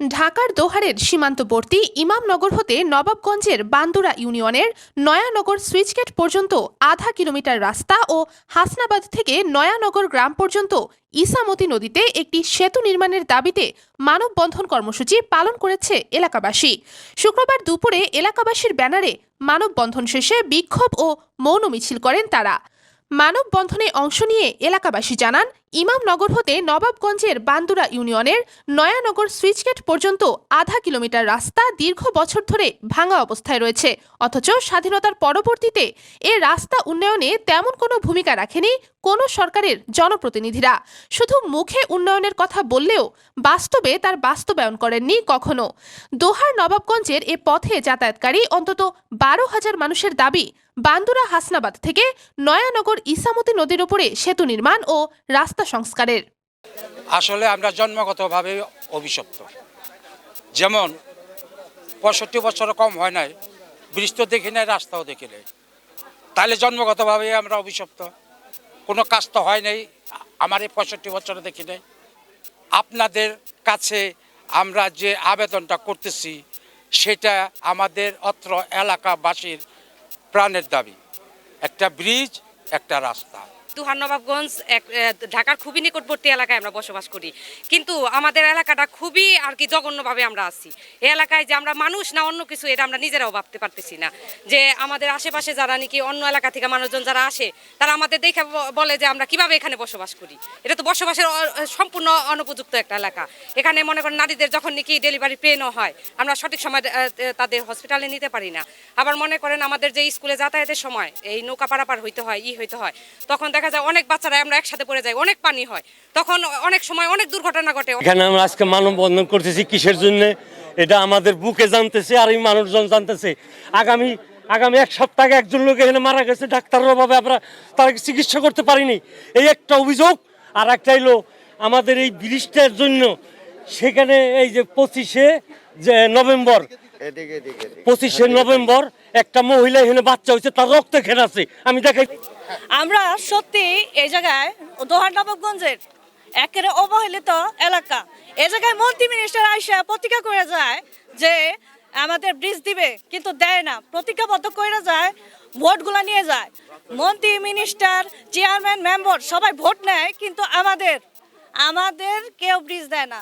ঢাকার দোহারের সীমান্তবর্তী ইমামনগর হতে নবাবগঞ্জের বান্দুরা ইউনিয়নের নয়ানগর সুইচগেট পর্যন্ত আধা কিলোমিটার রাস্তা ও হাসনাবাদ থেকে নয়ানগর গ্রাম পর্যন্ত ইসামতি নদীতে একটি সেতু নির্মাণের দাবিতে মানববন্ধন কর্মসূচি পালন করেছে এলাকাবাসী। শুক্রবার দুপুরে এলাকাবাসীর ব্যানারে মানববন্ধন শেষে বিক্ষোভ ও মৌন মিছিল করেন তারা। মানববন্ধনে অংশ নিয়ে এলাকাবাসী জানান ইমামনগর হতে নবাবগঞ্জের বান্দুরা ইউনিয়নের নয়ানগর সুইচগেট পর্যন্ত আধা কিলোমিটার রাস্তা দীর্ঘ বছর ধরে ভাঙা অবস্থায় রয়েছে। অথচ স্বাধীনতার পরবর্তীতে এ রাস্তা উন্নয়নে তেমন কোনো ভূমিকা রাখেনি কোনো সরকারের জনপ্রতিনিধিরা। শুধু মুখে উন্নয়নের কথা বললেও বাস্তবে তার বাস্তবায়ন করেননি কখনো। দোহার নবাবগঞ্জের এ পথে যাতায়াতকারী অন্তত বারো হাজার মানুষের দাবি, বান্দুরা হাসনাবাদ থেকে নয়ানগর ইসামতি নদীর উপরে সেতু নির্মাণ ও রাস্তা সংস্কারের। আসলে আমরা জন্মগতভাবে অভিশপ্ত। যেমন পঁয়ষট্টি বছরও কম হয় নাই তো দেখি নাই, রাস্তাও দেখি নাই। তাহলে জন্মগতভাবে আমরা অভিশপ্ত। কোনো কাজ তো হয় নাই, আমার এই পঁয়ষট্টি বছর দেখি নাই। আপনাদের কাছে আমরা যে আবেদনটা করতেছি, সেটা আমাদের অত্র এলাকাবাসীর প্রাণের দাবি। একটা ব্রিজ, একটা রাস্তা। দুহার নবাবগঞ্জ এক ঢাকার খুবই নিকটবর্তী এলাকায় আমরা বসবাস করি। কিন্তু আমাদের এলাকাটা খুবই আর কি জঘন্যভাবে আমরা আছি। এই এলাকায় যে আমরা মানুষ না অন্য কিছু, এটা আমরা নিজেরাও ভাবতে পারতেছি না। যে আমাদের আশেপাশে যারা নাকি অন্য এলাকা থেকে মানুষজন যারা আসে, তারা আমাদের দেখে বলে যে আমরা কীভাবে এখানে বসবাস করি। এটা তো বসবাসের সম্পূর্ণ অনুপযুক্ত একটা এলাকা। এখানে মনে করেন নারীদের যখন নাকি ডেলিভারি পেনও হয়, আমরা সঠিক সময় তাদের হসপিটালে নিতে পারি না। আবার মনে করেন আমাদের যে স্কুলে যাতায়াতের সময়, এই নৌকা পারাপার হইতে হয়, ই হইতে হয়, তখন দেখা যায় অনেক বাচ্চারা আমরা একসাথে পড়ে যাই অনেক পানি হয়। তখন অনেক সময় অনেক দুর্ঘটনা ঘটে। এখানে আমরা আজকে মানববন্ধন করতেছি কিসের জন্য? এটা আমাদের বুকে জানতেছে আর এই মানুষজন জানতেছে। আগামী আগামী এক সপ্তাহে একজন লোক এখানে মারা গেছে ডাক্তারের অভাবে আমরা তাকে চিকিৎসা করতে পারিনি। এই একটা অভিযোগ আর একটা হলো আমাদের এই ব্রিজটার জন্য সেখানে এই যে পঁচিশে যে নভেম্বর পঁচিশে নভেম্বর একটা মহিলা এখানে বাচ্চা হয়েছে, তার রক্ত খেয়ে আছে। আমি দেখাই আমরা সত্যি এই জায়গায় দোহার নবাবগঞ্জের একেবারে অবহেলিত এলাকা। এ জায়গায় মন্ত্রী মিনিস্টার আইসা প্রতিজ্ঞা করে যায় যে আমাদের ব্রিজ দিবে, কিন্তু দেয় না। প্রতিজ্ঞাবদ্ধ করে যায়, ভোটগুলো নিয়ে যায়। মন্ত্রী মিনিস্টার চেয়ারম্যান মেম্বার সবাই ভোট নেয়, কিন্তু আমাদের আমাদের কেউ ব্রিজ দেয় না।